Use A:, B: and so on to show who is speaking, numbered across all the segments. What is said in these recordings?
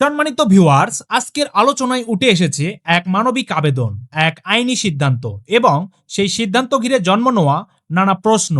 A: সম্মানিত ভিউয়ার্স আজকের আলোচনায় উঠে এসেছে এক মানবিক আবেদন, এক আইনি সিদ্ধান্ত এবং সেই সিদ্ধান্ত ঘিরে জন্ম নেওয়া নানা প্রশ্ন।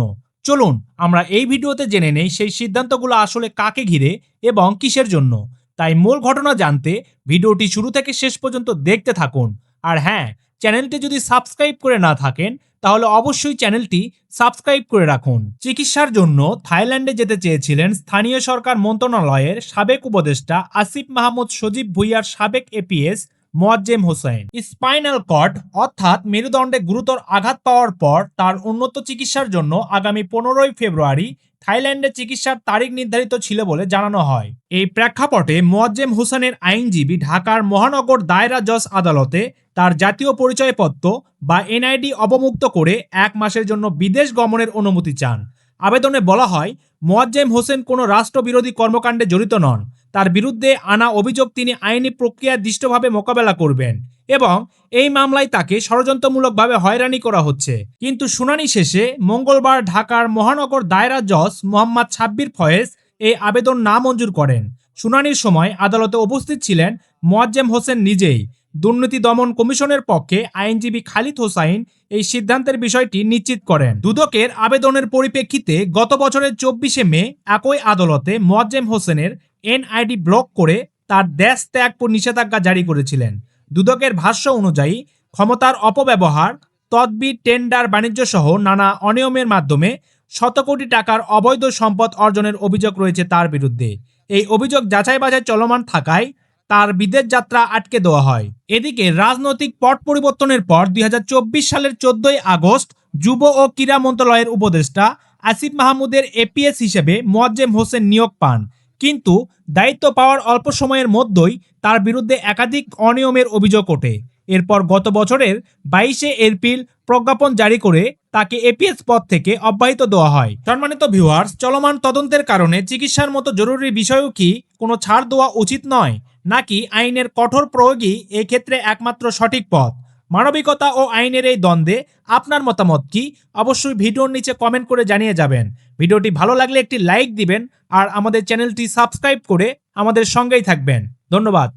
A: চলুন, আমরা এই ভিডিওতে জেনে নেই সেই সিদ্ধান্তগুলো আসলে কাকে ঘিরে এবং কিসের জন্য। তাই মূল ঘটনা জানতে ভিডিওটি শুরু থেকে শেষ পর্যন্ত দেখতে থাকুন। আর হ্যাঁ চ্যানেলটি যদি সাবস্ক্রাইব করে না থাকেন তাহলে অবশ্যই চ্যানেলটি সাবস্ক্রাইব করে রাখুন। চিকিৎসার জন্য থাইল্যান্ডে যেতে চেয়েছিলেন স্থানীয় সরকার মন্ত্রণালয়ের সাবেক উপদেষ্টা আসিফ মাহমুদ সজীব ভুইয়ার সাবেক APS Moazzem Hossain. Spinal cord, অর্থাৎ মেরুদণ্ডে গুরুতর আঘাত পাওয়ার পর তার উন্নত চিকিৎসার জন্য আগামী পনেরোই ফেব্রুয়ারি থাইল্যান্ডে চিকিৎসার তারিখ নির্ধারিত ছিল বলে জানানো হয়। এই প্রেক্ষাপটে মোয়াজ্জেম হোসেনের আইনজীবী ঢাকার মহানগর দায়রা জজ আদালতে তার জাতীয় পরিচয়পত্র বা এনআইডি অবমুক্ত করে এক মাসের জন্য বিদেশ গমনের অনুমতি চান। আবেদনে বলা হয়, মোয়াজ্জেম হোসেন কোনো রাষ্ট্রবিরোধী কর্মকাণ্ডে জড়িত নন তার বিরুদ্ধে আনা অভিযোগ তিনি আইনি প্রক্রিয়া দৃষ্টভাবে মোকাবেলা করবেন এবং এই মামলায় তাকে ষড়যন্ত্রমূলকভাবে হয়রানি করা হচ্ছে। কিন্তু শুনানি শেষে মঙ্গলবার ঢাকার মহানগর দায়রা জজ মোহাম্মদ সাব্বির ফয়েজ এই আবেদন না মঞ্জুর করেন। শুনানির সময় আদালতে উপস্থিত ছিলেন মোয়াজ্জেম হোসেন নিজেই। দুর্নীতি দমন কমিশনের পক্ষে আইনজীবী খালিদ হোসাইন এই সিদ্ধান্তের বিষয়টি নিশ্চিত করেন। দুদকের আবেদনের পরিপ্রেক্ষিতে গত বছরের চব্বিশে মে একই আদালতে মোয়াজ্জেম হোসেনের এনআইডি ব্লক করে তার দেশ ত্যাগ পর নিষেধাজ্ঞা জারি করেছিলেন। দুদকের ভাষ্য অনুযায়ী, ক্ষমতার অপব্যবহার, তদবির টেন্ডার বাণিজ্য সহ নানা অনিয়মের মাধ্যমে শত কোটি টাকার অবৈধ সম্পদ অর্জনের অভিযোগ রয়েছে তার বিরুদ্ধে। এই অভিযোগ যাচাই বাছাই চলমান থাকায় তার বিদেশ যাত্রা আটকে দেওয়া হয়। এদিকে রাজনৈতিক পট পরিবর্তনের পর দুই হাজার চব্বিশ সালের চোদ্দই আগস্ট যুব ও ক্রীড়া মন্ত্রণালয়ের উপদেষ্টা আসিফ মাহমুদের এপিএস হিসেবে মোয়াজ্জেম হোসেন নিয়োগ পান। কিন্তু দায়িত্ব পাওয়ার অল্প সময়ের মধ্যেই তার বিরুদ্ধে একাধিক অনিয়মের অভিযোগ ওঠে। এরপর গত বছরের বাইশে এপ্রিল প্রজ্ঞাপন জারি করে তাকে এপিএস পদ থেকে অব্যাহত দেওয়া হয়। সম্মানিত ভিউয়ার্স, চলমান তদন্তের কারণে চিকিৎসার মতো জরুরি বিষয়েও কি কোনো ছাড় দেওয়া উচিত নয়? নাকি আইনের কঠোর প্রয়োগই এক্ষেত্রে একমাত্র সঠিক পথ? মানবিকতা ও আইনের এই দ্বন্দ্বে আপনার মতামত কি? অবশ্যই ভিডিওর নিচে কমেন্ট করে জানিয়ে যাবেন। ভিডিওটি ভালো লাগলে একটি লাইক দিবেন আর আমাদের চ্যানেলটি সাবস্ক্রাইব করে আমাদের সঙ্গেই থাকবেন। ধন্যবাদ।